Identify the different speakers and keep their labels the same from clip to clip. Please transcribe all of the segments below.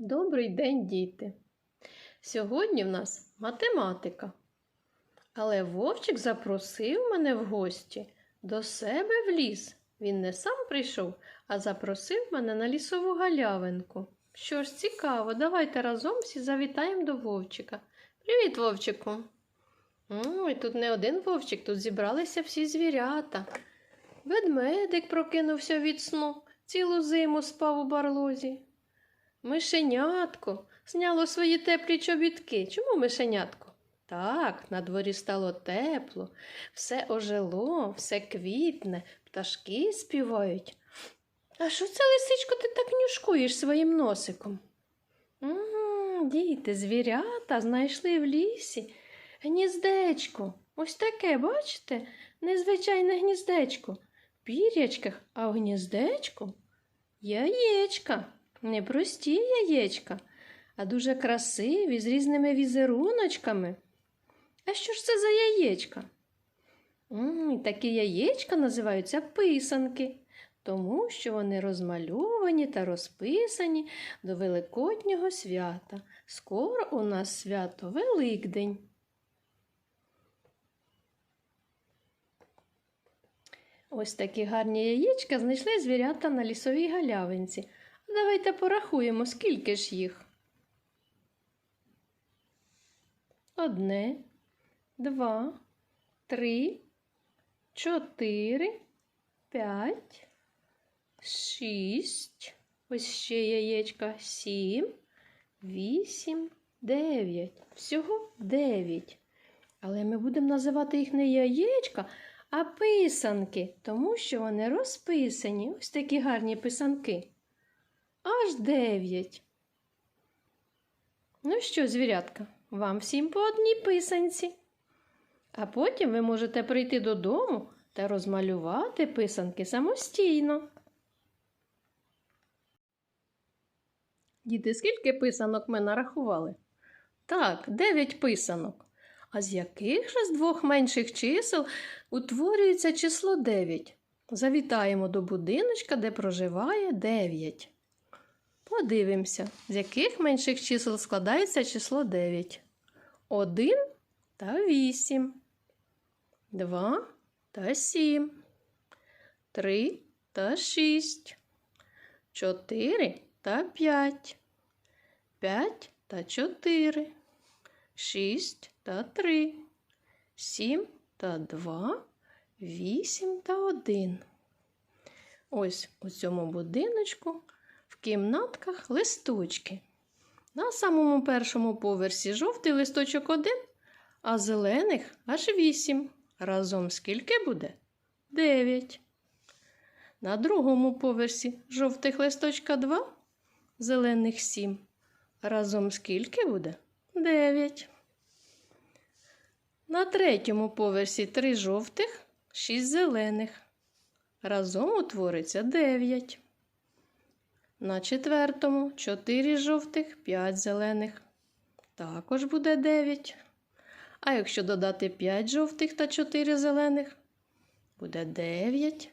Speaker 1: Добрий день, діти! Сьогодні в нас математика. Але Вовчик запросив мене в гості до себе в ліс. Він не сам прийшов, а запросив мене на лісову галявинку. Що ж, цікаво, давайте разом всі завітаємо до Вовчика. Привіт, Вовчику! Ой, тут не один Вовчик, тут зібралися всі звірята. Ведмедик прокинувся від сну, цілу зиму спав у барлозі. Мишенятко зняло свої теплі чобітки. Чому мишенятко? Так, на дворі стало тепло, все ожило, все квітне, пташки співають. А що це, лисичко, ти так нюшкуєш своїм носиком? м діти, звірята знайшли в лісі гніздечко. Ось таке, бачите, незвичайне гніздечко. В пірячках, а в гніздечку яєчка. Не прості яєчка, а дуже красиві з різними візеруночками. А що ж це за яєчка? м такі яєчка називаються писанки, тому що вони розмальовані та розписані до Великоднього свята. Скоро у нас свято Великдень. Ось такі гарні яєчка знайшли звірята на лісовій галявинці. Давайте порахуємо, скільки ж їх. Одне, два, три, чотири, п'ять, шість. Ось ще яєчка. Сім, вісім, дев'ять. Всього дев'ять. Але ми будемо називати їх не яєчка, а писанки, тому що вони розписані. Ось такі гарні писанки. Аж дев'ять. Ну що, звірятка, вам всім по одній писанці. А потім ви можете прийти додому та розмалювати писанки самостійно. Діти, скільки писанок ми нарахували? Так, дев'ять писанок. А з яких же з двох менших чисел утворюється число 9? Завітаємо до будиночка, де проживає 9. Подивимося, з яких менших чисел складається число 9. 1 та 8, 2 та 7, 3 та 6, 4 та 5, 5 та 4, 6 та 3, 7 та 2, 8 та 1. Ось у цьому будиночку кімнатках листочки. На самому першому поверсі жовтий листочок один, а зелених аж вісім. Разом скільки буде? Дев'ять. На другому поверсі жовтих листочка два, зелених сім. Разом скільки буде? Дев'ять. На третьому поверсі три жовтих, шість зелених. Разом утвориться дев'ять. На четвертому 4 жовтих, 5 зелених. Також буде 9. А якщо додати 5 жовтих та 4 зелених, буде 9.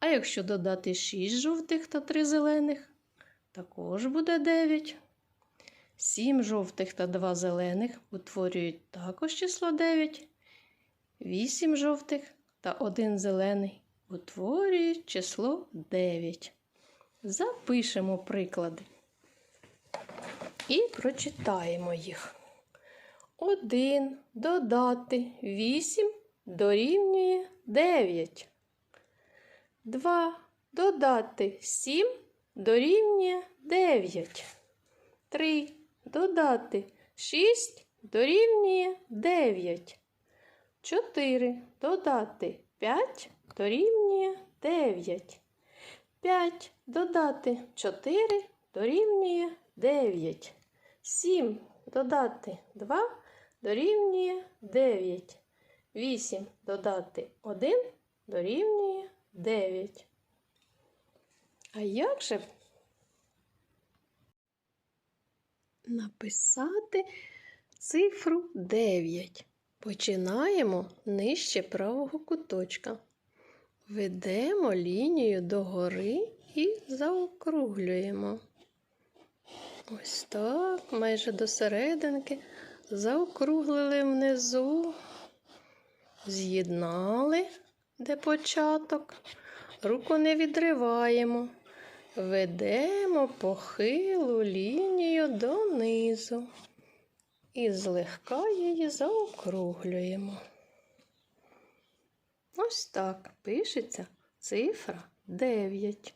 Speaker 1: А якщо додати 6 жовтих та 3 зелених, також буде 9. 7 жовтих та 2 зелених утворюють також число 9. 8 жовтих та 1 зелений утворюють число 9. Запишемо приклади і прочитаємо їх. 1 додати 8 дорівнює 9. 2 додати 7 дорівнює 9. 3 додати 6 дорівнює 9. 4 додати 5 дорівнює 9. 5 додати 4 дорівнює 9. 7 додати 2 дорівнює 9. 8 додати 1 дорівнює 9. А як же написати цифру 9? Починаємо нижче правого куточка. Ведемо лінію догори і заокруглюємо. Ось так, майже до серединки. Заокруглили внизу, з'єднали, де початок. Руку не відриваємо. Ведемо похилу лінію донизу і злегка її заокруглюємо. Ось так пишеться цифра 9.